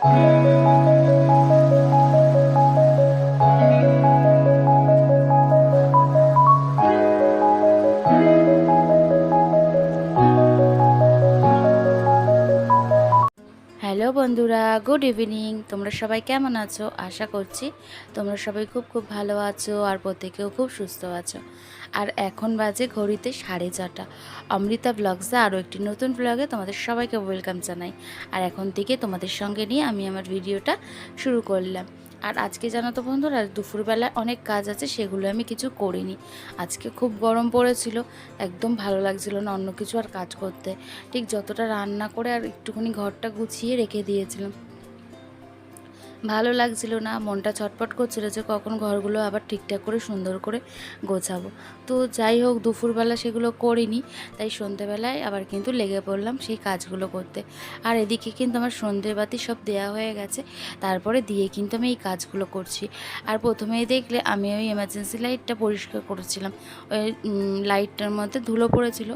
Música hello বন্ধুরা, good evening. তোমরা সবাই কেমন আছো? আশা করছি তোমরা সবাই খুব খুব ভালো আছো আর প্রত্যেকেও খুব সুস্থ আছো। আর এখন বাজে ঘড়িতে সাড়ে ছটা অমৃতা ব্লগসে আরও একটি নতুন ব্লগে তোমাদের সবাইকে ওয়েলকাম জানাই। আর এখন থেকে তোমাদের সঙ্গে নিয়ে আমি আমার ভিডিওটা শুরু করলাম। আর আজকে জানো তো বন্ধুরা, দুপুরবেলায় অনেক কাজ আছে, সেগুলো আমি কিছু করিনি। আজকে খুব গরম পড়েছিল, একদম ভালো লাগছিল না অন্য কিছু আর কাজ করতে। ঠিক যতটা রান্না করে আর একটুখানি ঘরটা গুছিয়ে রেখে দিয়েছিলাম। ভালো লাগছিল না, মনটা ছটপট করছিল যে কখন ঘরগুলো আবার ঠিকঠাক করে সুন্দর করে গোছাবো। তো যাই হোক, দুপুরবেলা সেগুলো করিনি, তাই সন্ধেবেলায় আবার কিন্তু লেগে পড়লাম সেই কাজগুলো করতে। আর এদিকে কিন্তু আমার সন্ধে বাতি সব দেওয়া হয়ে গেছে, তারপরে দিয়ে কিন্তু আমি এই কাজগুলো করছি। আর প্রথমেই দেখলে আমি ওই এমার্জেন্সি লাইটটা পরিষ্কার করেছিলাম, ওই লাইটটার মধ্যে ধুলো পড়েছিল।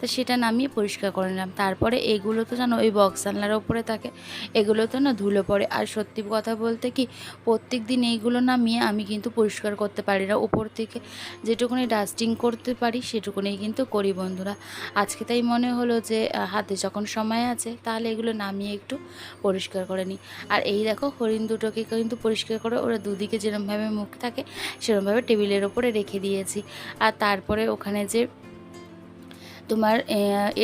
তো সেটা নামিয়ে পরিষ্কার করে নিলাম। তারপরে এগুলো তো জানো ওই বক্স জানলার ওপরে থাকে এগুলো তো না ধুলো পড়ে। আর সত্যি কথা বলতে কি প্রত্যেক দিন এইগুলো নামিয়ে আমি কিন্তু পরিষ্কার করতে পারি না। উপর থেকে যেটুকুনি ডাস্টিং করতে পারি, সেটুকুনি কিন্তু করি বন্ধুরা। আজকে তাই মনে হলো যে হাতে যখন সময় আছে, তাহলে এগুলো নামিয়ে একটু পরিষ্কার করে নিই। আর এই দেখো, হরিণ দুটোকে কিন্তু পরিষ্কার করে ওরা দুদিকে যেরমভাবে মুখ থাকে, সেরমভাবে টেবিলের ওপরে রেখে দিয়েছি। আর তারপরে ওখানে যে তোমার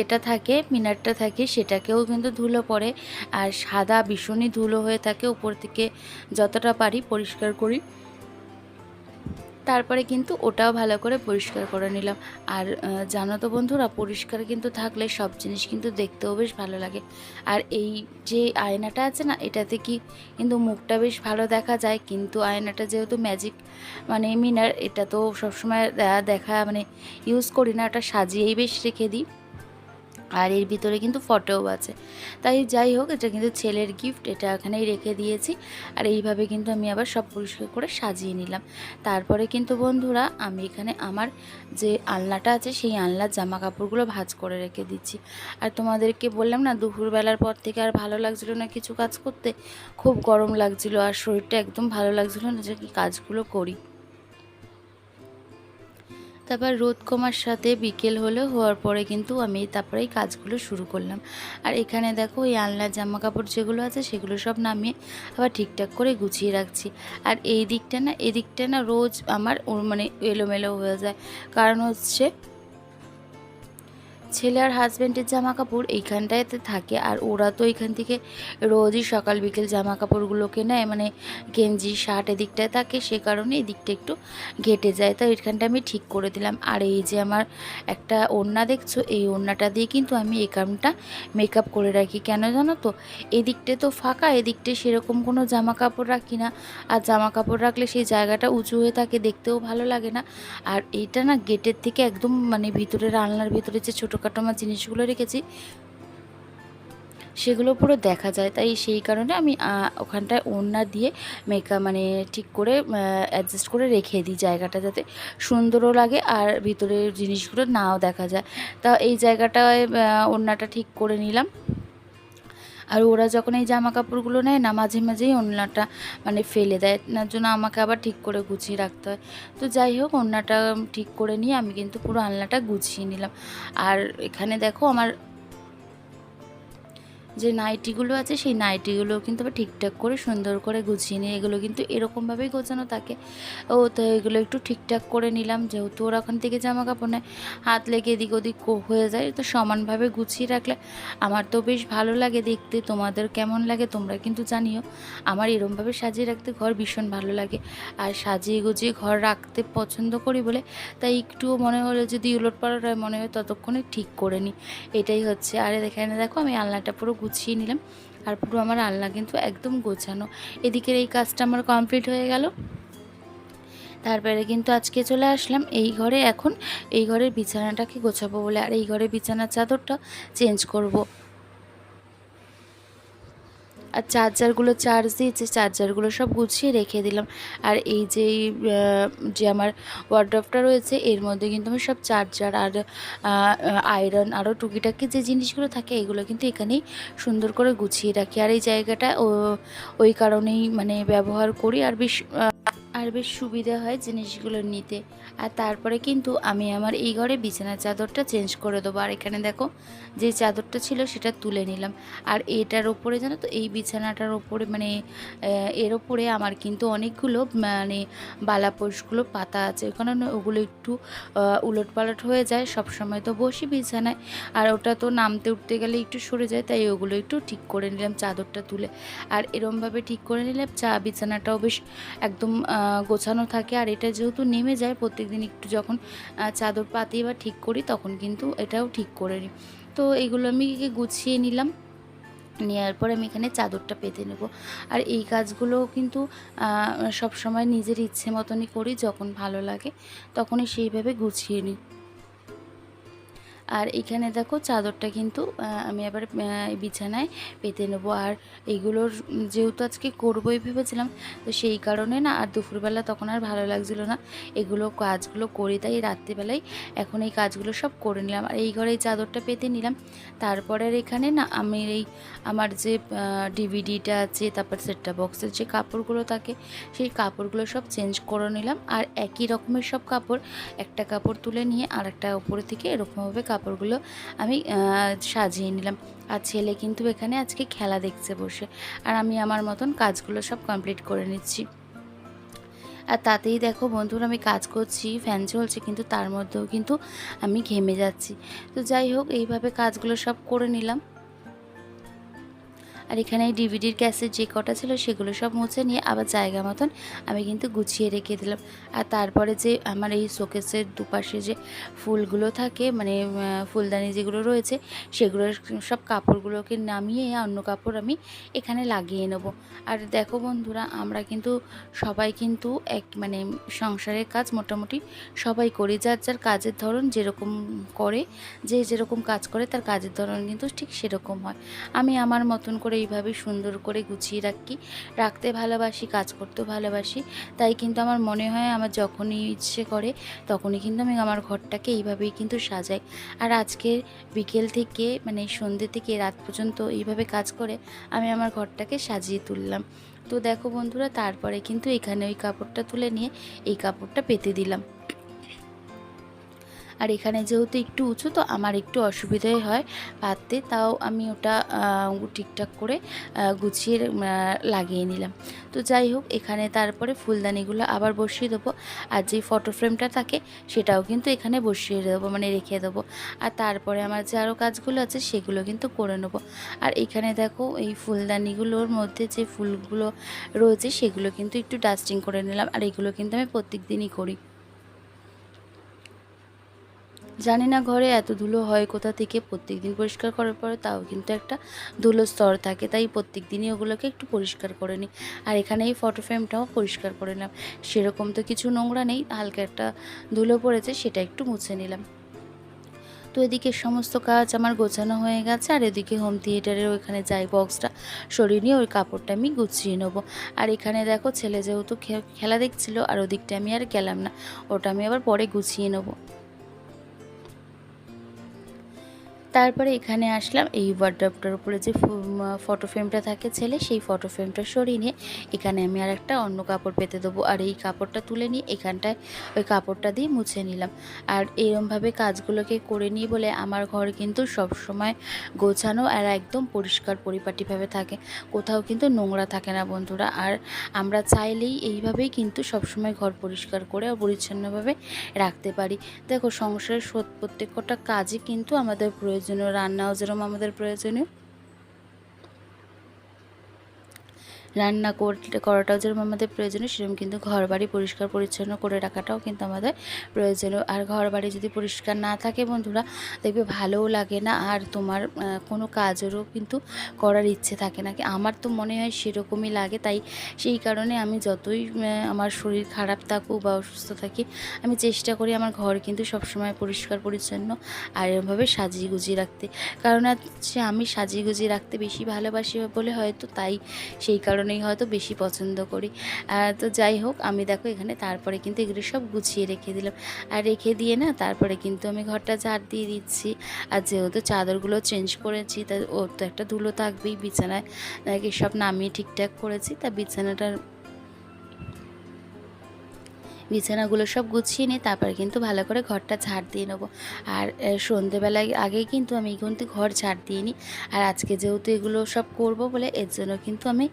এটা থাকে, মিনারটা থাকে, সেটাকেও কিন্তু ধুলো পড়ে। আর সাদা ভীষণই ধুলো হয়ে থাকে, উপর থেকে যতটা পারি পরিষ্কার করি। তারপরে কিন্তু ওটাও ভালো করে পরিষ্কার করে নিলাম। আর জানো তো বন্ধুরা, পরিষ্কার কিন্তু থাকলে সব জিনিস কিন্তু দেখতেও বেশ ভালো লাগে। আর এই যে আয়নাটা আছে না, এটাতে কি কিন্তু মুখটা বেশ ভালো দেখা যায়, কিন্তু আয়নাটা যেহেতু ম্যাজিক মানে মিনার এটা তো সবসময় দেখা মানে ইউজ করি না, ওটা সাজিয়েই বেশ রেখে দিই। আর এর ভিতরে কিন্তু ফটোও আছে। তাই যাই হোক, এটা কিন্তু ছেলের গিফট এটা এখানেই রেখে দিয়েছি। আর এইভাবে কিন্তু আমি আবার সব পরিষ্কার করে সাজিয়ে নিলাম। তারপরে কিন্তু বন্ধুরা, আমি এখানে আমার যে আলনাটা আছে, সেই আলনার জামা কাপড়গুলো ভাজ করে রেখে দিচ্ছি। আর তোমাদেরকে বললাম না, দুপুরবেলার পর থেকে আর ভালো লাগছিল না কিছু কাজ করতে? খুব গরম লাগছিল আর শরীরটা একদম ভালো লাগছিল না যে কি কাজগুলো করি। তারপর রোদ কমার সাথে বিকেল হলে হওয়ার পরে কিন্তু আমি তারপরে এই কাজগুলো শুরু করলাম। আর এখানে দেখো এই আলনার জামা কাপড় যেগুলো আছে সেগুলো সব নামিয়ে আবার ঠিকঠাক করে গুছিয়ে রাখছি। আর এই দিকটা না এদিকটা না রোজ আমার মানে এলোমেলো হয়ে যায়। কারণ হচ্ছে ছেলে আর হাজব্যান্ডের জামা কাপড় এইখানটাতে থাকে আর ওরা তো এইখান থেকে রোজই সকাল বিকেল জামা কাপড়গুলোকে নেয় মানে গেঞ্জি শার্ট এদিকটায় থাকে, সে কারণে এদিকটা একটু ঘেটে যায়। তো এখানটা আমি ঠিক করে দিলাম। আর এই যে আমার একটা ওড়না দেখছ, এই ওড়নাটা দিয়ে কিন্তু আমি এই কামটা মেকআপ করে রাখি। কেন জানো তো? এদিকটা তো ফাঁকা, এদিকটা সেরকম কোনো জামা কাপড় রাখি না। আর জামা কাপড় রাখলে সেই জায়গাটা উঁচু হয়ে থাকে, দেখতেও ভালো লাগে না। আর এটা না গেটের থেকে একদম মানে ভিতরের আলনার ভিতরে যে ছোটোখাটো আমার জিনিসগুলো রেখেছি। সেগুলো পুরো দেখা যায়, তাই সেই কারণে আমি ওখানটায় ওড়না দিয়ে মেকআপ মানে ঠিক করে অ্যাডজাস্ট করে রেখে দিই জায়গাটা যাতে সুন্দরও লাগে আর ভিতরের জিনিসগুলো নাও দেখা যায়। তা এই জায়গাটায় ওড়নাটা ঠিক করে নিলাম। আর ওরা যখন এই জামা কাপড়গুলো নেয় না, মাঝে মাঝেই ওনাটা মানে ফেলে দেয়। তার জন্য আমাকে আবার ঠিক করে গুছিয়ে রাখতে হয়। তো যাই হোক ওনাটা ঠিক করে নিয়ে আমি কিন্তু পুরো আলনাটা গুছিয়ে নিলাম। আর এখানে দেখো আমার যে নাইটিগুলো আছে, সেই নাইটিগুলো কিন্তু আবার ঠিকঠাক করে সুন্দর করে গুছিয়ে নিই এগুলো কিন্তু এরকমভাবেই গোছানো থাকে। ও তো এগুলো একটু ঠিকঠাক করে নিলাম, যেহেতু ওরা ওখান থেকে জামা কাপড় নেয়, হাত লেগে এদিক ওদিক হয়ে যায়, তো সমানভাবে গুছিয়ে রাখলে আমার তো বেশ ভালো লাগে দেখতে, তোমাদের কেমন লাগে তোমরা কিন্তু জানিও। আমার এরমভাবে সাজিয়ে রাখতে ঘর ভীষণ ভালো লাগে, আর সাজিয়ে গুছিয়ে ঘর রাখতে পছন্দ করি বলে, তাই একটুও মনে হলো যদি উলট পালট হয় মনে হয় ততক্ষণে ঠিক করে নিই। এটাই হচ্ছে, আর এখানে দেখো আমি আলনাটা পুরো গুছিয়ে নিলাম। আর পুরো আমার আলনা কিন্তু একদম গোছানো। এদিকের এই কাজটা আমার কমপ্লিট হয়ে গেল। তারপরে কিন্তু আজকে চলে আসলাম এই ঘরে। এখন এই ঘরের বিছানাটাকে গোছাবো বলে। আর এই ঘরের বিছানার চাদরটা চেঞ্জ করব। আর চার্জারগুলো চার্জ দিয়েছে, চার্জারগুলো সব গুছিয়ে রেখে দিলাম। আর এই যে যে আমার ওয়ার্ড্রপটা রয়েছে, এর মধ্যে কিন্তু আমি সব চার্জার আর আয়রন আরও টুকিটাকি যে জিনিসগুলো থাকে, এগুলো কিন্তু এখানেই সুন্দর করে গুছিয়ে রাখি। আর এই জায়গাটা ওই কারণেই মানে ব্যবহার করি। আর বেশ আর বেশ সুবিধা হয় জিনিসগুলো নিতে। আর তারপরে কিন্তু আমি আমার এই ঘরে বিছানার চাদরটা চেঞ্জ করে দেবো। আর এখানে দেখো, যে চাদরটা ছিল সেটা তুলে নিলাম। আর এটার ওপরে জানো তো, এই বিছানাটার ওপরে মানে এর ওপরে আমার কিন্তু অনেকগুলো মানে বালাপোষগুলো পাতা আছে। কারণ ওগুলো একটু উলট পালট হয়ে যায়। সব সময় তো বসি বিছানায়। আর ওটা তো নামতে উঠতে গেলে একটু সরে যায়, তাই ওগুলো একটু ঠিক করে নিলাম চাদরটা তুলে। আর এরমভাবে ঠিক করে নিলে চা বিছানাটাও বেশ একদম গোছানো থাকে। আর এটা যেহেতু নেমে যায়, প্রত্যেকদিন একটু যখন চাদর পাতি বা ঠিক করি, তখন কিন্তু এটাও ঠিক করে নিই। তো এগুলো আমি গুছিয়ে নিলাম। নেওয়ার পর আমি এখানে চাদরটা পেতে নেব। আর এই কাজগুলো কিন্তু সব সময় নিজের ইচ্ছে মতনই করি, যখন ভালো লাগে, তখনই সেইভাবে গুছিয়ে নিই। আর এখানে দেখো চাদরটা কিন্তু আমি আবার বিছানায় পেতে নেব। আর এইগুলোর যেহেতু আজকে করবোই ভেবেছিলাম, তো সেই কারণে না, আর দুপুরবেলা তখন আর ভালো লাগছিল না। এগুলো কাজগুলো করি তাই রাত্রিবেলায় এখন এই কাজগুলো সব করে নিলাম। আর এই ঘরে এই চাদরটা পেতে নিলাম। তারপরে আর এখানে না, আমি এই আমার যে ডিভিডিটা আছে, তারপর সেটটা বক্সের যে কাপড়গুলো থাকে, সেই কাপড়গুলো সব চেঞ্জ করে নিলাম। আর একই রকমের সব কাপড়, একটা কাপড় তুলে নিয়ে আর একটা উপরে থেকে এরকমভাবে কাপড়গুলো আমি সাজিয়ে নিলাম। আর ছেলে কিন্তু এখানে আজকে খেলা দেখছে বসে। আর আমি আমার মতন কাজগুলো সব কমপ্লিট করে নিচ্ছি। আর তাতেই দেখো বন্ধুরা, আমি কাজ করছি ফ্যান চলছে, কিন্তু তার মধ্যেও কিন্তু আমি ঘেমে যাচ্ছি। তো যাই হোক, এইভাবে কাজগুলো সব করে নিলাম। আর এখানে ডিভিডির ক্যাসেট যে কটা ছিল সেগুলো সব মুছে নিয়ে আবার জায়গা মতন আমি কিন্তু গুছিয়ে রেখে দিলাম। আর তারপরে যে আমার এই শোকেসের দুপাশে যে ফুলগুলো থাকে মানে ফুলদানি যেগুলো রয়েছে, সেগুলো সব কাপড়গুলোকে নামিয়ে অন্য কাপড় আমি এখানে লাগিয়ে নেব। আর দেখো বন্ধুরা, আমরা কিন্তু সবাই কিন্তু এক মানে সংসারের কাজ মোটামুটি সবাই করি। যার যার কাজের ধরন যেরকম করে, যে যেরকম কাজ করে, তার কাজের ধরন কিন্তু ঠিক সেরকম হয়। আমি আমার মতন করে এইভাবে সুন্দর করে গুছিয়ে রাখি। রাখতে ভালোবাসি, কাজ করতেও ভালোবাসি। তাই কিন্তু আমার মনে হয় আমার যখনই ইচ্ছে করে, তখনই কিন্তু আমি আমার ঘরটাকে এইভাবেই কিন্তু সাজাই। আর আজকে বিকেল থেকে মানে সন্ধ্যে থেকে রাত পর্যন্ত এইভাবে কাজ করে আমি আমার ঘরটাকে সাজিয়ে তুললাম। তো দেখো বন্ধুরা, তারপরে কিন্তু এখানে ওই কাপড়টা তুলে নিয়ে এই কাপড়টা পেতে দিলাম। আর এখানে যেহেতু একটু উঁচু, তো আমার একটু অসুবিধাই হয় পাততে তাও আমি ওটা ঠিকঠাক করে গুছিয়ে লাগিয়ে নিলাম। তো যাই হোক, এখানে তারপরে ফুলদানিগুলো আবার বসিয়ে দেবো। আর যে ফটো ফ্রেমটা থাকে, সেটাও কিন্তু এখানে বসিয়ে দেবো মানে রেখে দেবো। আর তারপরে আমার যে আরও কাজগুলো আছে, সেগুলো কিন্তু করে নেব। আর এখানে দেখো, এই ফুলদানিগুলোর মধ্যে যে ফুলগুলো রয়েছে, সেগুলো কিন্তু একটু ডাস্টিং করে নিলাম। আর এগুলো কিন্তু আমি প্রত্যেক দিনই করি। জানি না ঘরে এত ধুলো হয় কোথা থেকে প্রত্যেক দিন পরিষ্কার করার পরে তাও কিন্তু একটা ধুলো স্তর থাকে, তাই প্রত্যেক দিনই ওগুলোকে একটু পরিষ্কার করে নিই। আর এখানে এই ফটো ফ্রেমটাও পরিষ্কার করে নিলাম। সেরকম তো কিছু নোংরা নেই, হালকা একটা ধুলো পড়েছে সেটা একটু মুছে নিলাম। তো এদিকে সমস্ত কাজ আমার গোছানো হয়ে গেছে, আর এদিকে হোম থিয়েটারের ওইখানে যাই বক্সটা সরিয়ে নিয়ে ওই কাপড়টা আমি গুছিয়ে নেব। আর এখানে দেখো ছেলে যেহেতু খেলা দেখছিল, আর ওদিকটা আমি আর গেলাম না, ওটা আমি আবার পরে গুছিয়ে নেব। তারপরে এখানে আসলাম, এই ওয়ার্ড্রপটার উপরে যে ফটো ফ্রেমটা থাকে ছেলে, সেই ফটো ফ্রেমটা সরিয়ে নিয়ে এখানে আমি আর একটা অন্য কাপড় পেতে দেবো। আর এই কাপড়টা তুলে নিয়ে এখানটায় ওই কাপড়টা দিয়ে মুছে নিলাম। আর এরমভাবে কাজগুলোকে করে নিই বলে আমার ঘর কিন্তু সব সময় গোছানো আর একদম পরিষ্কার পরিপাটিভাবে থাকে। কোথাও কিন্তু নোংরা থাকে না বন্ধুরা। আর আমরা চাইলেই এইভাবেই কিন্তু সবসময় ঘর পরিষ্কার করে পরিচ্ছন্নভাবে রাখতে পারি। দেখো সংসারের প্রত্যেকটা কাজই কিন্তু আমাদের প্রয়োজনীয় রান্নাও যেরকম আমাদের প্রয়োজনীয় রান্না করাটাও যেরকম আমাদের প্রয়োজনীয়, সেরকম কিন্তু ঘর বাড়ি পরিষ্কার পরিচ্ছন্ন করে রাখাটাও কিন্তু আমাদের প্রয়োজনীয়। আর ঘর বাড়ি যদি পরিষ্কার না থাকে বন্ধুরা, দেখবে ভালোও লাগে না, আর তোমার কোনো কাজেরও কিন্তু করার ইচ্ছে থাকে না। আমার তো মনে হয় সেরকমই লাগে, তাই সেই কারণে আমি যতই আমার শরীর খারাপ থাকুক বা অসুস্থ থাকি, আমি চেষ্টা করি আমার ঘর কিন্তু সবসময় পরিষ্কার পরিচ্ছন্ন আর এরমভাবে সাজিয়ে গুজিয়ে রাখতে। কারণ হচ্ছে আমি সাজিয়ে গুজিয়ে রাখতে বেশি ভালোবাসি বলে হয়তো তাই, সেই কারণেই হয়তো বেশি পছন্দ করি। তো যাই হোক, আমি দেখো এখানে তারপরে কিন্তু এগুলো সব গুছিয়ে রেখে দিলাম। আর রেখে দিয়ে না তারপরে কিন্তু আমি ঘরটা ঝাড় দিয়ে দিচ্ছি। আর যেহেতু চাদরগুলো চেঞ্জ করেছি, তা ওর তো একটা ধুলো থাকবেই, বিছানায় এসব সব নামিয়ে ঠিকঠাক করেছি। তা বিছানাটার বিছানাগুলো সব গুছিয়ে নিয়ে তারপরে কিন্তু ভালো করে ঘরটা ঝাড় দিয়ে নেব। আর সন্ধেবেলায় আগেই কিন্তু আমি কিন্তু ঘর ঝাড় দিয়ে নিই। আর আজকে যেহেতু এগুলো সব করব বলে, এর জন্য কিন্তু আমি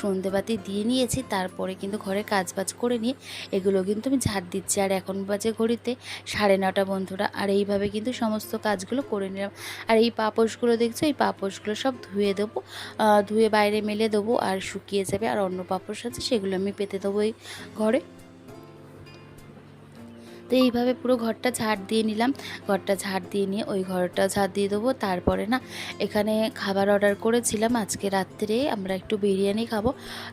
সন্ধেবাতি দিয়ে নিয়েছি। তারপরে কিন্তু ঘরে কাজ বাজ করে নিয়ে এগুলো কিন্তু আমি ঝাড় দিচ্ছি। আর এখন বাজে ঘড়িতে সাড়ে নটা বন্ধুরা। আর এইভাবে কিন্তু সমস্ত কাজগুলো করে নিলাম। আর এই পাপোশগুলো দেখছ? এই পাপোশগুলো সব ধুয়ে দেবো। ধুয়ে বাইরে মেলে দেবো। আর শুকিয়ে যাবে। আর অন্য পাপোশ আছে সেগুলো আমি পেতে দেবো এই ঘরে। তো এইভাবে পুরো ঘরটা ঝাড় দিয়ে নিলাম। ঘরটা ঝাড় দিয়ে নিয়ে ওই ঘরটা ঝাড় দিয়ে দেবো। তারপরে না, এখানে খাবার অর্ডার করেছিলাম। আজকে রাত্রে আমরা একটু বিরিয়ানি খাব।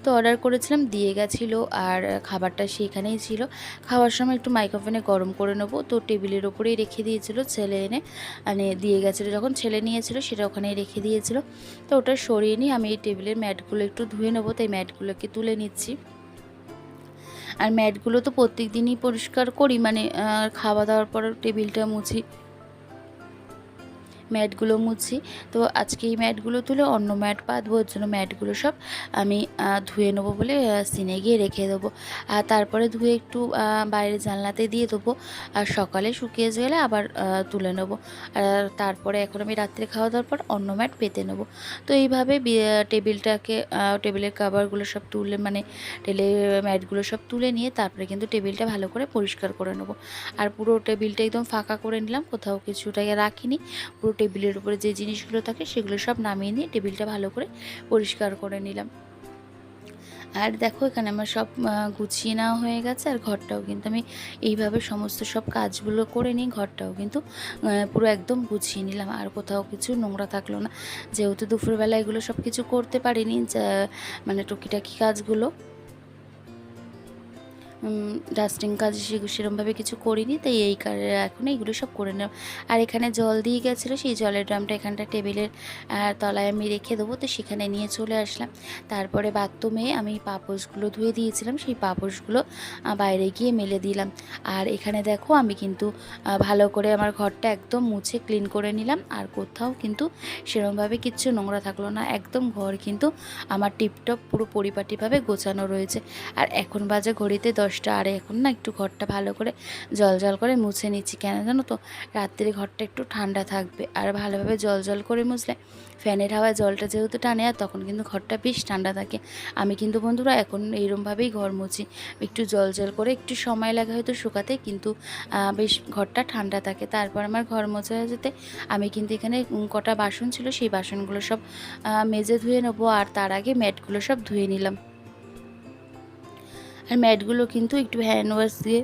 তো অর্ডার করেছিলাম, দিয়ে গেছিল আর খাবারটা সেইখানেই ছিল। খাওয়ার সময় একটু মাইক্রোফোনে গরম করে নেব। তো টেবিলের ওপরেই রেখে দিয়েছিল ছেলে এনে। মানে দিয়ে গেছিল, যখন ছেলে নিয়েছিল সেটা ওখানেই রেখে দিয়েছিল। তো ওটা সরিয়ে নিয়ে আমি এই টেবিলের ম্যাটগুলো একটু ধুয়ে নেব। তাই ম্যাটগুলোকে তুলে নিচ্ছি। আর ম্যাটগুলো তো প্রত্যেক দিনই পরিষ্কার করি মানে খাওয়া দাওয়ার পর টেবিলটা মুছি। ম্যাটগুলো মুছি। তো আজকে এই ম্যাটগুলো তুলে অন্য ম্যাট পাতবো, ওর জন্য ম্যাটগুলো সব আমি ধুয়ে নেব বলে সিনে গিয়ে রেখে দেবো। আর তারপরে ধুয়ে একটু বাইরে জানলাতে দিয়ে দেবো। আর সকালে শুকিয়ে গেলে আবার তুলে নেব। আর তারপরে এখন আমি রাত্রে খাওয়া দাওয়ার পর অন্য ম্যাট পেতে নেব। তো এইভাবে টেবিলটাকে টেবিলের কাভারগুলো সব তুলে মানে টেলে, ম্যাটগুলো সব তুলে নিয়ে তারপরে কিন্তু টেবিলটা ভালো করে পরিষ্কার করে নেব। আর পুরো টেবিলটা একদম ফাঁকা করে নিলাম, কোথাও কিছুটাকে রাখিনি। পুরো টেবিলের উপরে যে জিনিসগুলো থাকে সেগুলো সব নামিয়ে নিয়ে টেবিলটা ভালো করে পরিষ্কার করে নিলাম। আর দেখো এখানে আমার সব গুছিয়ে নেওয়া হয়ে গেছে আর ঘরটাও কিন্তু আমি এইভাবে সমস্ত সব কাজগুলো করে নিই ঘরটাও কিন্তু পুরো একদম গুছিয়ে নিলাম। আর কোথাও কিছু নোংরা থাকল না। যেহেতু দুপুরবেলা এগুলো সব কিছু করতে পারিনি মানে টুকিটাকি কাজগুলো। ডাস্টিং কাজ সেরমভাবে কিছু করিনি, তাই এই কারণে এখন এইগুলো সব করে নেব। আর এখানে জল দিয়ে গেছিল, সেই জলের ড্রামটা এখানটা টেবিলের তলায় আমি রেখে দেবো, তো সেখানে নিয়ে চলে আসলাম। তারপরে বাথরুমে আমি পাপোশগুলো ধুয়ে দিয়েছিলাম, সেই পাপোশগুলো বাইরে গিয়ে মেলে দিলাম। আর এখানে দেখো আমি কিন্তু ভালো করে আমার ঘরটা একদম মুছে ক্লিন করে নিলাম, আর কোথাও কিন্তু সেরমভাবে কিচ্ছু নোংরা থাকল না। একদম ঘর কিন্তু আমার টিপটপ পুরো পরিপাটিভাবে গোছানো রয়েছে। আর এখন বাজে ঘড়িতে দশটা আর এখন না একটু ঘরটা ভালো করে জল জল করে মুছে নিচ্ছি। কেন জানো তো? রাত্রে ঘরটা একটু ঠান্ডা থাকবে। আর ভালোভাবে জল জল করে মুছলে ফ্যানের হাওয়ায় জলটা যেহেতু টানে আর তখন কিন্তু ঘরটা বেশ ঠান্ডা থাকে। আমি কিন্তু বন্ধুরা এখন এইরমভাবেই ঘর মুছি। একটু জল জল করে একটু সময় লাগে হয়তো শুকাতে কিন্তু বেশ ঘরটা ঠান্ডা থাকে। তারপর আমার ঘর মোছা হয়ে যেতে আমি কিন্তু এখানে কটা বাসন ছিল সেই বাসনগুলো সব মেজে ধুয়ে নেব। আর তার আগে ম্যাটগুলো সব ধুয়ে নিলাম। আর ম্যাটগুলো কিন্তু একটু হ্যান্ড ওয়াশ দিয়ে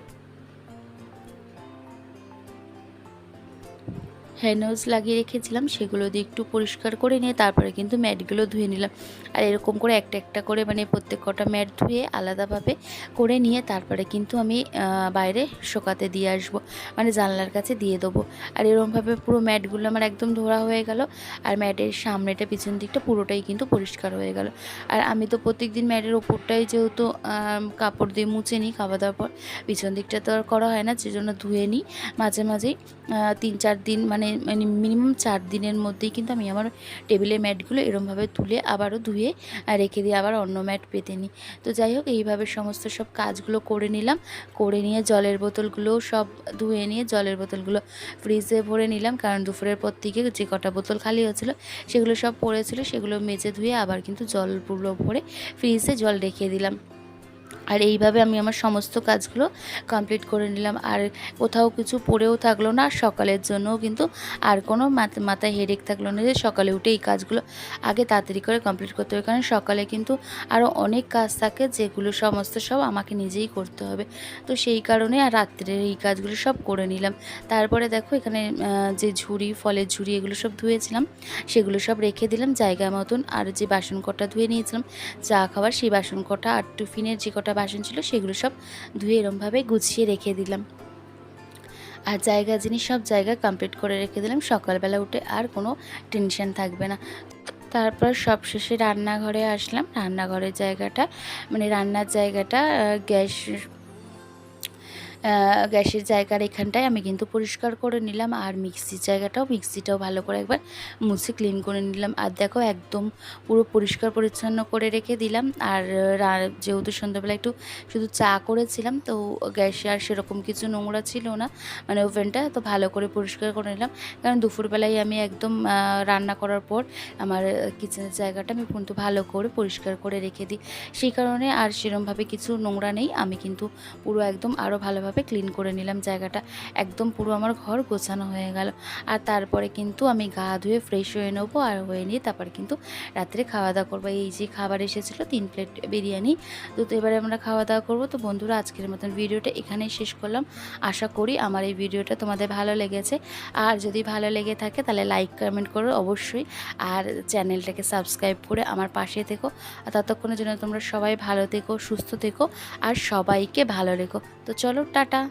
হ্যান্ড লাগিয়ে রেখেছিলাম, সেগুলো দিয়ে একটু পরিষ্কার করে নিয়ে তারপরে কিন্তু ম্যাটগুলো ধুয়ে নিলাম। আর এরকম করে একটা একটা করে মানে প্রত্যেক কটা ম্যাট ধুয়ে আলাদাভাবে করে নিয়ে তারপরে কিন্তু আমি বাইরে শোকাতে দিয়ে আসব মানে জানলার কাছে দিয়ে দেবো। আর এরকমভাবে পুরো ম্যাটগুলো আমার একদম ধোয়া হয়ে গেল, আর ম্যাটের সামনেটা পিছন দিকটা পুরোটাই কিন্তু পরিষ্কার হয়ে গেল। আর আমি তো প্রত্যেক দিন ম্যাটের ওপরটাই যেহেতু কাপড় দিয়ে মুছে নিই খাওয়া দাওয়ার পর, পিছন দিকটা তো আর করা হয় না, সেজন্য ধুয়ে নিই। মাঝে মাঝেই তিন চার দিন মানে মানে মিনিমাম চার দিনের মধ্যেই কিন্তু আমি আমার টেবিলের ম্যাটগুলো এরমভাবে তুলে আবারও ধুয়ে রেখে দিয়ে আবার অন্য ম্যাট পেতে নিই। তো যাই হোক, এইভাবে সমস্ত সব কাজগুলো করে নিলাম। করে নিয়ে জলের বোতলগুলো সব ধুয়ে নিয়ে জলের বোতলগুলো ফ্রিজে ভরে নিলাম। কারণ দুপুরের পর থেকে যে কটা বোতল খালি হয়েছিল, সেগুলো সব পড়েছিল, সেগুলো মেজে ধুয়ে আবার কিন্তু জলগুলো ভরে ফ্রিজে জল রেখে দিলাম। আর এইভাবে আমি আমার সমস্ত কাজগুলো কমপ্লিট করে নিলাম। আর কোথাও কিছু পড়েও থাকল না, সকালের জন্যও কিন্তু আর কোনো মাথা- মাথায় হেডেক থাকল না যে সকালে উঠে এই কাজগুলো আগে তাড়াতাড়ি করে কমপ্লিট করতে হবে। কারণ সকালে কিন্তু আরও অনেক কাজ থাকে যেগুলো সমস্ত সব আমাকে নিজেই করতে হবে। তো সেই কারণে আর রাত্রের এই কাজগুলো সব করে নিলাম। তারপরে দেখো এখানে যে ঝুড়ি, ফলের ঝুড়ি এগুলো সব ধুয়েছিলাম। সেগুলো সব রেখে দিলাম জায়গা মতন। আর যে বাসন কটা ধুয়ে নিয়েছিলাম চা খাবার সেই বাসন কটা আর টিফিনের যে কটা বাসন ছিল সেগুলো সব ধুয়ে এরমভাবে গুছিয়ে রেখে দিলাম। আর জায়গা জিনিস সব জায়গা কমপ্লিট করে রেখে দিলাম, সকালবেলা উঠে আর কোনো টেনশন থাকবে না। তারপর সবশেষে রান্নাঘরে আসলাম। রান্নাঘরের জায়গাটা মানে রান্নার জায়গাটা গ্যাস গ্যাসের জায়গার এখানটায় আমি কিন্তু পরিষ্কার করে নিলাম আর মিক্সির জায়গাটাও, মিক্সিটাও ভালো করে একবার মুছে ক্লিন করে নিলাম। আর দেখো একদম পুরো পরিষ্কার পরিচ্ছন্ন করে রেখে দিলাম। আর যেহেতু সন্ধ্যাবেলা একটু শুধু চা করেছিলাম, তো গ্যাসে আর সেরকম কিছু নোংরা ছিল না মানে ওভেনটা, তো ভালো করে পরিষ্কার করে নিলাম। কারণ দুপুরবেলায় আমি একদম রান্না করার পর আমার কিচেনের জায়গাটা আমি কিন্তু ভালো করে পরিষ্কার করে রেখে দিই। সেই কারণে আর সেরমভাবে কিছু নোংরা নেই। আমি কিন্তু পুরো একদম আরও ভালোভাবে ক্লিন করে নিলাম। জায়গাটা একদম পুরো আমার ঘর গোছানো হয়ে গেল। আর তারপরে কিন্তু আমি গা ধুয়ে ফ্রেশ হয়ে নেব আর হয়ে নিয়ে তারপর কিন্তু রাত্রে খাওয়া দাওয়া করব। এই যে খাবার এসেছিল তিন প্লেট বিরিয়ানি, তো তো এবারে আমরা খাওয়া দাওয়া করব। তো বন্ধুরা, আজকের মতন ভিডিওটা এখানেই শেষ করলাম। আশা করি আমার এই ভিডিওটা তোমাদের ভালো লেগেছে। আর যদি ভালো লেগে থাকে তাহলে লাইক কমেন্ট করো অবশ্যই। আর চ্যানেলটাকে সাবস্ক্রাইব করে আমার পাশে থেকো। আর ততক্ষণের জন্য তোমরা সবাই ভালো থেকো, সুস্থ থেকো। আর সবাইকে ভালো রেখো। তো চলো টাটা।